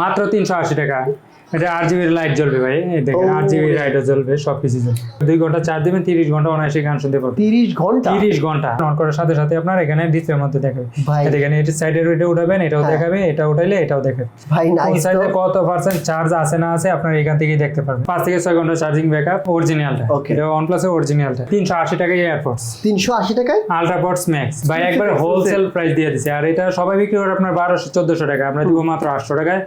মাত্র তিনশো আশি টাকা। এটা আট জিবির লাইট জ্বলবে ভাই। এই দেখেন। আট জিবির লাইটও জ্বলবে সব কিছু জ্বলবে দুই ঘণ্টা চার দিবেন তিরিশ ঘণ্টা অনায়াসে গান শুনতে পারবেন। তিরিশ ঘণ্টা? তিরিশ ঘণ্টা। অন করার সাথে সাথে আপনার এখানে ডিসপ্লের মধ্যে দেখাবে। দেখেন এটা সাইডের এটা উঠাবেন এটাও হ্যাঁ। দেখাবে এটা উঠাইলে এটাও দেখাবে। ভাই কোন নাইস সাইডে কত পার্সেন্ট চার্জ আছে না আছে আপনার এখান থেকেই দেখতে পারবেন। পাঁচ থেকে ছয় ঘণ্টা চার্জিং ব্যাকআপ অরিজিনালটা. এটা ওয়ান প্লাসের অরিজিনালটা তিনশো আশি টাকা এয়ারপোর্টস তিনশো আশি টাকায়? আলট্রাপডস ম্যাক্স ভাই একবার হোলসেল প্রাইস দিয়ে দিছে। আর এটা সবাই বিক্রি করে আপনার বারোশো চোদ্দশো টাকা আমরা দিব মাত্র আটশো টাকায়।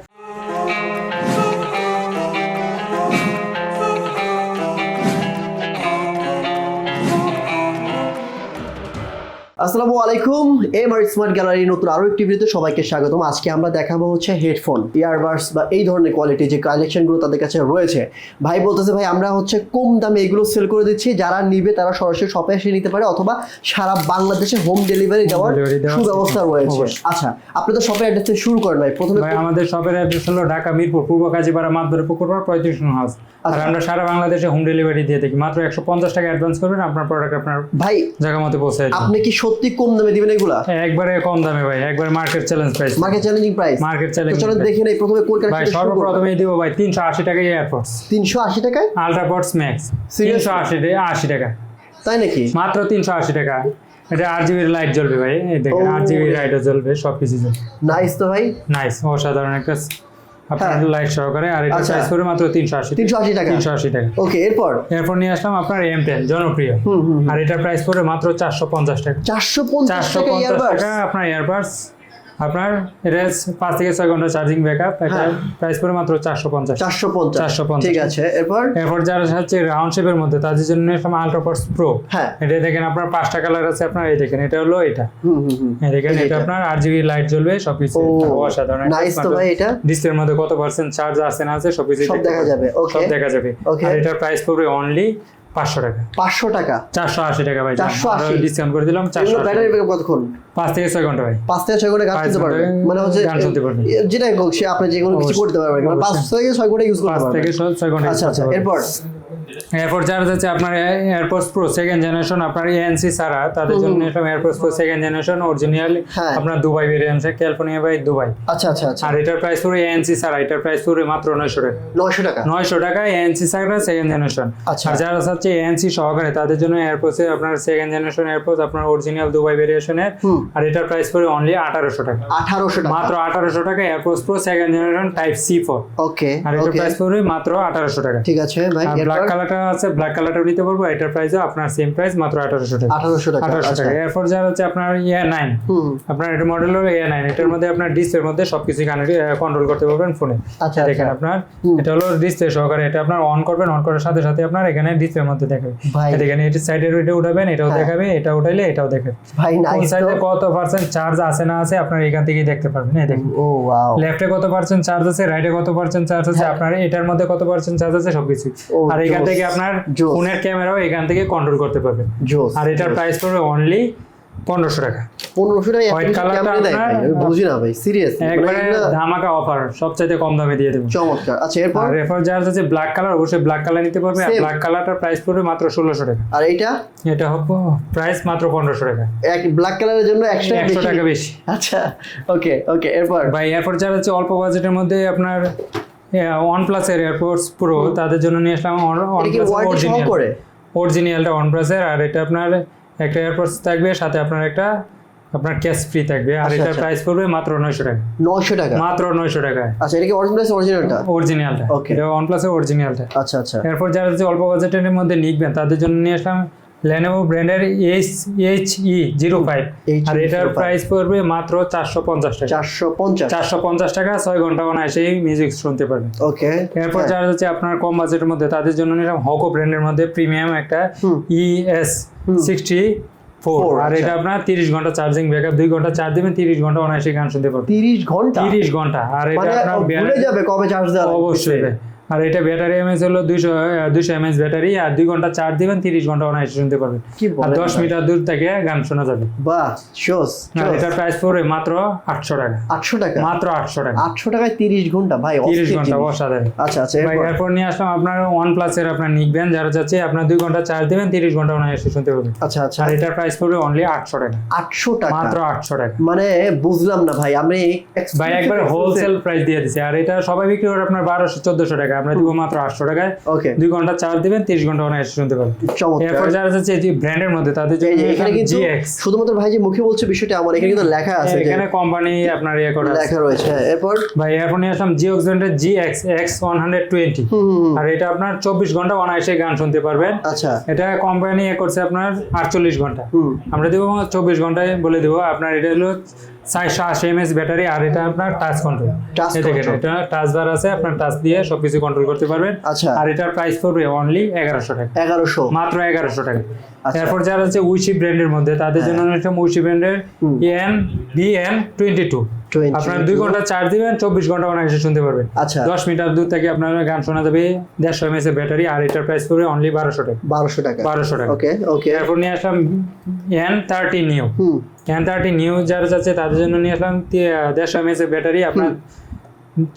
আসসালামু আলাইকুম এম আর স্মার্ট গ্যালারি নতুন আরও একটি ভিডিওতে সবাইকে স্বাগতম। আজকে আমরা দেখাবো হচ্ছে হেডফোন ইয়ারবাডস বা এই ধরনের কোয়ালিটি যে কালেকশনগুলো তাদের কাছে রয়েছে। ভাই বলতেছে ভাই আমরা হচ্ছে কম দামে এগুলো সেল করে দিচ্ছি। যারা নিবে তারা সরাসরি শপে এসে নিতে পারে অথবা সারা বাংলাদেশে হোম ডেলিভারি দেওয়ার সুব্যবস্থা রয়েছে। আচ্ছা আপনি তো শপের অ্যাড্রেস শুরু করেন ভাই। প্রথমে আমাদের শপের অ্যাড্রেস হলো ঢাকা মিরপুর পূর্ব কাজীপাড়া মাতবরে পুকুর পাড় পঁয়ত্রিশ হাউস আর আচ্ছা। আমরা সারা বাংলাদেশে হোম ডেলিভারি দিয়ে থাকি। মাত্র একশো পঞ্চাশ টাকা অ্যাডভান্স করবেন আপনার প্রোডাক্ট আপনার ভাই জায়গা মতো পৌঁছে। আপনি কি সত্যি কম দামে দিবেন এগুলা? একবারে কম দামে ভাই একবার market challenge price market challenging price market challenge চলেন দেখে নেই প্রথমে কোন ভাই কালেকশন শুরু সর্বপ্রথমে দিব ভাই তিনশো আশি টাকা এয়ারপোর্টস তিনশো আশি টাকায়? Ultrapods Max Seriously? তিনশো আশি টাকা আশি টাকা। তাই নাকি? মাত্র তিনশো আশি টাকা। এটা আট জিবির লাইট জ্বলবে ভাই এই দেখেন জিবির লাইটও জ্বলবে সব কিছু জ্বলবে নাইস তো ভাই। নাইস অসাধারণ একটা আপনার হ্যাঁ। লাইট সহকারে আর এটা আচ্ছা। প্রাইস করে মাত্র তিনশো আশি তিনশো আশি টাকা। তিনশো আশি টাকা। ওকে এরপর? এরপর নিয়ে আসলাম আপনার এম টেন জনপ্রিয়। হুম হুম আর এটা প্রাইস করে মাত্র চারশো পঞ্চাশ টাকা। চারশো পঞ্চাশ চারশো টাকা ইয়ারবাডস আপনার ইয়ারবাডস আপনার এটা পাঁচ থেকে ছয় ঘণ্টা চার্জিং ব্যাকআপ এটা হ্যাঁ। প্রাইস পড়বে মাত্র চারশো পঞ্চাশ। চারশো পঞ্চাশ। 450 ঠিক আছে এরপর? এরপর যারা হচ্ছে রাউন্ড শেপের মধ্যে তাদের জন্য নিয়ে আসলাম আলট্রাপডস প্রো হ্যাঁ। এটা দেখেন আপনার পাঁচটা কালার আছে আপনার এই দেখেন এটা হলো এটা। হুম হুম হুম। দেখেন এটা। আপনার আট জিবি লাইট জ্বলবে সবকিছু। ও অসাধারণ। নাইস তো ভাই এটা। ডিসপ্লের মধ্যে কত পার্সেন্ট চার্জ আছে না আছে সবকিছু সব দেখা যাবে সব দেখা যাবে. আর এটার প্রাইস পড়বে অনলি পাঁচশো টাকা। পাঁচশো টাকা? চারশো আশি টাকা ভাই 480 ডিসকাউন্ট করে দিলাম চারশো ব্যাটারি ব্যাকআপ কতক্ষণ? পাঁচ থেকে ছয় ঘণ্টা ভাই। পাঁচ থেকে ছয় ঘণ্টা গান শুনতে পারবে। মানে হচ্ছে গান শুনতে পারবে। যেটাই হোক সে আপনি যে কোনো কিছু করতে পারবেন মানে পাঁচ থেকে ছয় ঘণ্টা ইউজ করতে পাঁচ থেকে ছয় ঘণ্টা আচ্ছা আচ্ছা এরপর? এরপর যারা যাচ্ছে আপনার এয়ারপোর্টস প্রো সেকেন্ড জেনারেশন আপনার এএনসি ছাড়া তাদের জন্য নিয়ে AirPods Pro second generation original হ্যাঁ। আপনার Dubai variant California by Dubai আচ্ছা আচ্ছা আচ্ছা। আর এটার প্রাইস এএনসি ছাড়া এটার প্রাইস পড়বে মাত্র নয়শো টাকা। নয়শো টাকা? নয়শো টাকা এএনসি ছাড়া সেকেন্ড জেনারেশন আচ্ছা। আর যারা চাচ্ছে এএনসি সহকারে। তাদের জন্য এয়ারপোর্টে আপনার সেকেন্ড জেনারেশন এয়ারপোর্ট আপনার অরিজিনাল দুবাই ভেরিয়েশনের। আর এটার প্রাইস পড়বে অনলি আঠারোশো টাকা। আঠারোশো টাকা। মাত্র আঠারোশো টাকা AirPods Pro second generation type C four okay আর এটার প্রাইস পড়বে মাত্র আঠারোশো টাকা। ঠিক আছে ভাই ব্ল্যাক কালারটা আছে ব্ল্যাক কালারটাও নিতে পারব এটার প্রাইসও আপনার সেম প্রাইস মাত্র আঠারোশো টাকা। আঠারোশো টাকা আঠারোশো আচ্ছা। টাকা। এরপর যারা হচ্ছে আপনার ইয়ে নাইন হুম। আপনার এটা মডেল হলো এ নাইন এটার মধ্যে আপনার ডিসপ্লের মধ্যে সবকিছু কন্ট্রোল করতে পারবেন ফোনে আচ্ছা দেখেন আচ্ছা। আপনার এটা হলো ডিসপ্লে সহকারে। এটা আপনার অন করবেন অন করার সাথে সাথে আপনার এখানে ডিসপ্লের মধ্যে দেখাবে। দেখেন এটি সাইডের ওইটা উঠাবেন এটাও হ্যাঁ। দেখাবে এটা উঠাইলে এটাও দেখাবে। ভাই নাইস সাইডে কত পার্সেন্ট চার্জ আছে না আছে আপনার এখান থেকেই দেখতে পারবেন। এই দেখুন। ও ওয়াও লেফটে কত পার্সেন্ট চার্জ আছে রাইটে কত পার্সেন্ট চার্জ আছে হ্যাঁ। আপনার এটার মধ্যে কত পার্সেন্ট চার্জ আছে সবকিছু আর এখান থেকে আপনার। ফোনের ক্যামেরাও এখান থেকে কন্ট্রোল করতে পারবেন। আর এটার প্রাইস পড়বে অনলি পনেরোশো টাকা। পনেরোশো টাকা বুঝি না ভাই সিরিয়াস একবারে ধামাকা অফার সবচাইতে কম দামে দিয়ে দেবো। চমৎকার। আচ্ছা এরপর? যার আছে ব্ল্যাক কালার অবশ্যই ব্ল্যাক কালার নিতে পারবে আর ব্ল্যাক কালারটার প্রাইস পড়বে মাত্র ষোলোশো টাকা। আর এইটা? এটা হবে প্রাইস মাত্র পনেরোশো টাকা। এক ব্ল্যাক কালারের জন্য একশো একশো টাকা বেশি। আচ্ছা ওকে ওকে এরপর? ভাই এরপর যারা হচ্ছে অল্প বাজেটের মধ্যে আপনার ওয়ান প্লাসের এয়ারপোর্টস প্রো তাদের জন্য নিয়ে আসলাম এটা অরিজিনাল অরিজিনালটা ওয়ান প্লাসের আর এটা আপনার একটা এয়ারপোর্টস থাকবে সাথে আপনার একটা আপনার ক্যাশ ফ্রি থাকবে। আর আচ্ছা, এটার আচ্ছা। প্রাইস পড়বে মাত্র নয়শো টাকা। নশো টাকা? মাত্র নয়শো টাকা। আচ্ছা এটা কি অরিজিনাল অরিজিনালটা অরিজিনালটা Okay. এটা ওয়ান প্লাসের অরিজিনালটা আচ্ছা আচ্ছা। এরপর যারা হচ্ছে অল্প বাজেটের মধ্যে নিখবেন তাদের জন্য নিয়ে আসলাম লেনোভো ব্র্যান্ডের H H E zero five আর এটার প্রাইস পড়বে মাত্র চারশো পঞ্চাশ টাকা। চারশো পঞ্চাশ। চারশো পঞ্চাশ টাকা ছয় ঘণ্টা অনায়াসেই মিউজিক শুনতে পারবেন। ওকে এরপর যারা হচ্ছে আপনার কম বাজেটের মধ্যে তাদের জন্য নিলাম হকো ব্র্যান্ডের মধ্যে প্রিমিয়াম একটা E। ইএস সিক্সটি ফোর আর আচ্ছা। এটা আপনার তিরিশ ঘণ্টা চার্জিং ব্যাকআপ দুই ঘণ্টা চার্জ দিবেন তিরিশ ঘণ্টা অনায়াসে গান শুনতে পারবেন। তিরিশ ঘণ্টা? তিরিশ ঘণ্টা। আর এটা মানে আপনার ভুলে যাবে কবে চার্জ দেওয়া অবশ্যই। আর এটা ব্যাটারি এমএস হলো দুইশো দুইশো এমএস ব্যাটারি আর দুই ঘণ্টা চার্জ দিবেন তিরিশ ঘণ্টা অনায়াসে শুনতে পারবেন। আর দশ মিটার দূর থেকে গান শোনা যাবে। বাহ শোস এটার প্রাইস পড়বে মাত্র আটশো টাকা। আটশো টাকা? মাত্র আটশো টাকা। আটশো টাকায় তিরিশ ঘণ্টা ভাই তিরিশ ঘণ্টা অসাধারণ। আচ্ছা আচ্ছা ভাই এরপর? নিয়ে আসলাম আপনার ওয়ান প্লাসের আপনার নিকবেন যারা চাচ্ছে আপনার দুই ঘণ্টা চার্জ দেবেন তিরিশ ঘণ্টা অনায়াসে শুনতে পারবেন। আচ্ছা আচ্ছা। আর এটার প্রাইস পড়বে অনলি আটশো টাকা। আটশো টাকা? মাত্র আটশো টাকা। মানে বুঝলাম না ভাই আমি ভাই একবার হোলসেল প্রাইস দিয়ে দিছে। আর এটা সবাই বিক্রি করে আপনার বারোশো চোদ্দশো টাকা। আমরা দিব মাত্র আটশো টাকায়। ওকে দুই ঘণ্টা চার্জ দিবেন তিরিশ ঘণ্টা অনায়াসে শুনতে পারবেন। এরপর যারা চাচ্ছে যে ব্র্যান্ডের মধ্যে তাদের এই যে এখানে কিন্তু শুধুমাত্র ভাই যে মুখে বলছে বিষয়টা আমার এখানে কিন্তু লেখা আছে এখানে কোম্পানি আপনার ইয়ে করা লেখা রয়েছে হ্যাঁ, এরপর? ভাই এরপর নিয়ে আসলাম জিওক্স ব্র্যান্ডের G X X one hundred twenty. আর এটা আপনার চব্বিশ ঘণ্টা অনায়াসে গান শুনতে পারবেন। আচ্ছা। এটা কোম্পানি এ করছে আপনার আটচল্লিশ ঘণ্টা। আমরা দেবো চব্বিশ ঘন্টায় বলে দেবো আপনার এটা হলো চারশো আশি এমএস ব্যাটারি আর এটা আপনার টাচ কন্ট্রোল। এটা টাচ বার আছে আপনার টাচ দিয়ে সবকিছু কন্ট্রোল করতে পারবেন। আচ্ছা। আর এটার প্রাইস পড়বে অনলি এগারোশো টাকা। এগারোশো। মাত্র এগারোশো টাকা। আচ্ছা। এরপর যারা হচ্ছে উইশি ব্র্যান্ডের মধ্যে তাদের জন্য একটা উইশি ব্র্যান্ডের। N B N twenty two আপনার দুই ঘণ্টা চার্জ দিবেন চব্বিশ ঘণ্টা অনায়াসে শুনতে পারবেন। আচ্ছা। দশ মিটার দূর থেকে আপনার গান শোনা যাবে দেড়শো এমএস এর ব্যাটারি আর এটার প্রাইস পড়বে অনলি বারোশো টাকা। বারোশো টাকা। বারোশো টাকা। ওকে ওকে এরপর নিয়ে আসলাম N thirty new hmm N thirty new যারা আছে তাদের জন্য নিয়ে আসলাম। দেড়শো এমএস এর ব্যাটারি আপনার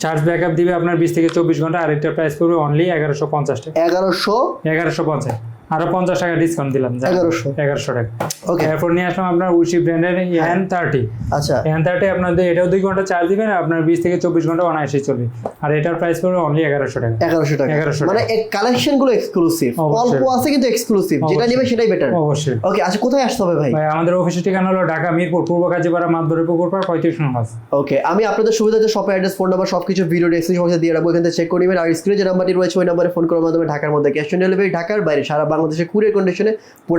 চার্জ ব্যাকআপ দিবে আপনার বিশ থেকে চব্বিশ ঘণ্টা আর এটার প্রাইস পড়বে অনলি এগারোশো পঞ্চাশ টাকা। এগারোশো এগারোশো পঞ্চাশ। আরও পঞ্চাশ টাকা ডিসকাউন্ট দিলাম। এগারোশো। এগারোশো টাকা। ওকে এরপর নিয়ে আসলাম আপনার উশি ব্র্যান্ডের এন থার্টি আচ্ছা। এন থার্টি আপনার দু- এটাও দুই ঘণ্টা চার্জ দিবেন আপনার বিশ থেকে চব্বিশ ঘণ্টা অনায়াসে চলবে। আর এটার প্রাইস পড়বে অনলি এগারোশো টাকা। এগারোশো টাকা। 1100 মানে কালেকশনগুলো এক্সক্লুসিভ। অল্প আছে কিন্তু এক্সক্লুসিভ যেটা। নেবে সেটাই বেটার অবশ্যই। ওকে আচ্ছা কোথায় আসতে হবে ভাই? ভাই আমাদের অফিসের ঠিকানা হলো ঢাকা মিরপুর পূর্ব কাজীপাড়া মাতবরে পুকুর পাড় পঁয়ত্রিশ নম্বর ওকে আমি আপনাদের সুবিধাতে শপের অ্যাড্রেস ফোন নাম্বার সবকিছু ভিডিও ডেসক্রিপশন দিয়ে রাখব। এখান থেকে চেক করে নেবেন। আর স্ক্রিনে যে নাম্বারটি রয়েছে ওই নাম্বারে ফোন করার মাধ্যমে ঢাকার মধ্যে ক্যাশ অন ডেলিভারি ঢাকার বাইরে সারা বাংলাদেশে কুরিয়ার কন্ডিশনে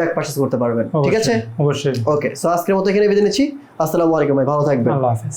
এক পারচেস করতে পারবেন। ঠিক আছে? অবশ্যই। ওকে সো আজকের মতো এখানে বিদায় নিচ্ছি। আসসালামু আলাইকুম ভাই ভালো থাকবেন। আল্লাহ হাফেজ।